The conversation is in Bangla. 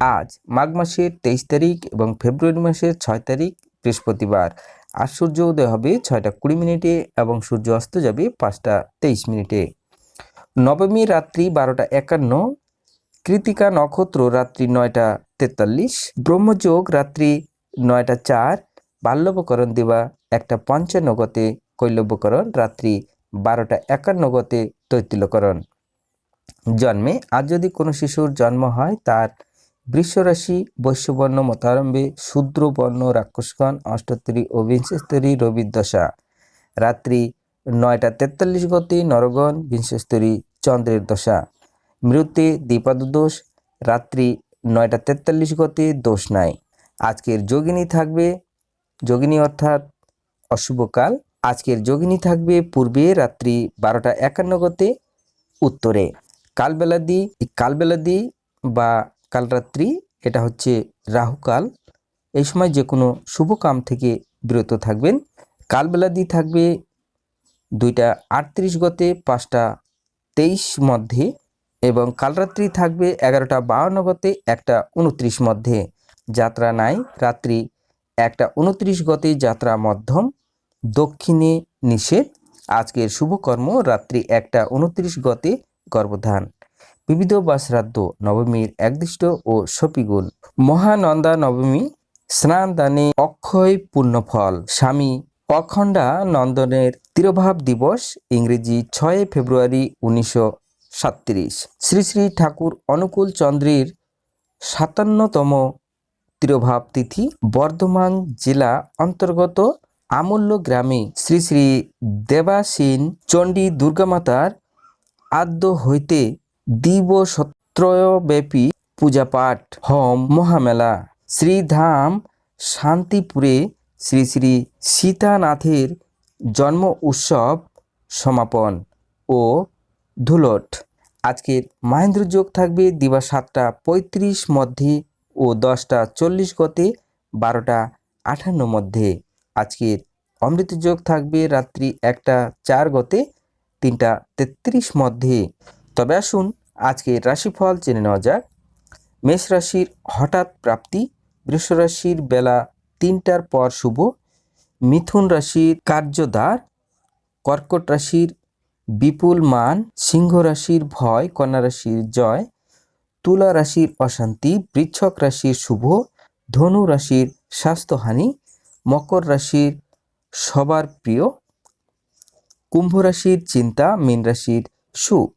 আজ মাঘ মাসের তেইশ তারিখ এবং ফেব্রুয়ারি মাসের ছয় তারিখ বৃহস্পতিবার। আর সূর্য উদয় হবে ছয়টা কুড়ি মিনিটে এবং সূর্য অস্ত যাবে পাঁচটা তেইশ মিনিটে। নবমী রাত্রি বারোটা একান্ন কৃতিকা নক্ষত্র রাত্রি নয়টা তেতাল্লিশ, ব্রহ্মযোগ রাত্রি নয়টা চার, বাল্যবকরণ দেওয়া একটা পঞ্চান্ন গতে, কৈলব্যকরণ রাত্রি বারোটা একান্ন গতে তৈতিলকরণ জন্মে আজ যদি কোনো শিশুর জন্ম হয়, তার বৃষরাশি, বৈশ্যবর্ণ মতারম্ভে শূদ্রবর্ণ রাক্ষসগণ অষ্টোত্তরী ও বিংশস্তরী রবির দশা রাত্রি নয়টা তেতাল্লিশ গতি নরগণ, বিংশস্তরী চন্দ্রের দশা। মৃত্যে দীপাদোষ রাত্রি নয়টা তেতাল্লিশ গতি দোষ নাই। আজকের যোগিনী থাকবে, যোগিনী অর্থাৎ অশুভকাল আজকের যোগিনী থাকবে পূর্বে রাত্রি বারোটা একান্ন গতে উত্তরে। কালবেলাদি কালবেলাদি বা কালরাত্রি, এটা হচ্ছে রাহুকাল। এই সময় যে কোনো শুভ কাম থেকে বিরত থাকবেন। কালবেলাদি থাকবে দুইটা আটত্রিশ গতে, পাঁচটা তেইশ মধ্যে এবং কালরাত্রি থাকবে এগারোটা বাউন্ন গতে, একটা উনত্রিশ মধ্যে। যাত্রা নাই, রাত্রি একটা উনত্রিশ গতে, যাত্রা মধ্যম, দক্ষিণে নিষেধ। আজকের শুভকর্ম রাত্রি একটা উনত্রিশ গতে, গর্ভধান। বিবিধ বা শ্রাদ্ধ নবমীর একদিষ্ট ও সপিগুণ। মহানন্দা নবমী স্নান দানে অক্ষয় পূর্ণফল। স্বামী অখণ্ডা নন্দনের তিরোভাব দিবস, ইংরেজি ছয় ফেব্রুয়ারি উনিশশো সাতত্রিশ। শ্রী শ্রী ঠাকুর অনুকূল চন্দ্রের সাতান্নতম তিরোভাব তিথি, বর্ধমান জেলা অন্তর্গত আমূল্য গ্রামে শ্রী শ্রী দেবাসীন চণ্ডী দুর্গামাতার আদ্য হইতে দিবসত্রয়ব্যাপী পূজাপাঠ, হোম, মহামেলা, শ্রীধাম, শান্তিপুরে শ্রী শ্রী সীতানাথের জন্ম উৎসব সমাপন ও ধুলট। আজকের মাহেন্দ্র যোগ থাকবে দিবা সাতটা পঁয়ত্রিশ মধ্যে ও দশটা চল্লিশ গতে বারোটা আঠান্ন মধ্যে। আজকের অমৃত যোগ থাকবে রাত্রি একটা চার গতে তিনটা তেত্রিশ মধ্যে। তবে আসুন আজকের রাশিফল জেনে নেওয়া যাক। মেষ রাশির হঠাৎ প্রাপ্তি, বৃষ রাশির বেলা তিনটার পর শুভ, মিথুন রাশির কার্যদ্বার, কর্কট রাশির বিপুল মান, সিংহ রাশির ভয়, কন্যা রাশির জয়, তুলা রাশির অশান্তি, বৃচ্ছক রাশির শুভ, ধনু রাশির স্বাস্থ্যহানি, মকর রাশির সবার প্রিয়, কুম্ভ রাশির চিন্তা, মীন রাশির সুখ।